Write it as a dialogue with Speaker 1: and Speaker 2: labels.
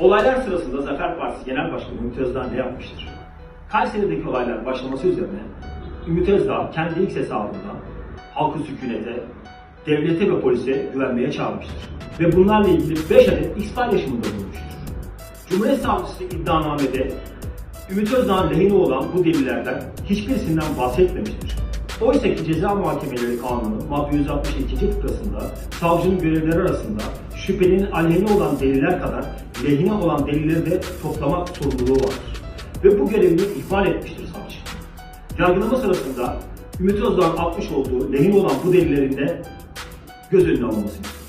Speaker 1: Olaylar sırasında Zafer Partisi Genel Başkanı Ümit Özdağ ne yapmıştır? Kayseri'deki olaylar başlaması üzerine Ümit Özdağ kendi X hesabından halkı sükunete, devlete ve polise güvenmeye çağırmıştır. Ve bunlarla ilgili 5 adet X paylaşımında bulunmuştur. Cumhuriyet Savcısı iddianamede Ümit Özdağ'ın lehine olan bu delillerden hiçbirisinden bahsetmemiştir. Oysa ki Ceza Muhakemeleri Kanunu madde 162. fıkrasında savcının görevleri arasında şüphelinin aleyhine olan deliller kadar lehine olan delilleri de toplamak sorumluluğu vardır. Ve bu görevini ihmal etmiştir savcı. Yargılama sırasında Ümit Özdağ'ın atmış olduğu lehine olan bu delillerin de göz önüne istiyor.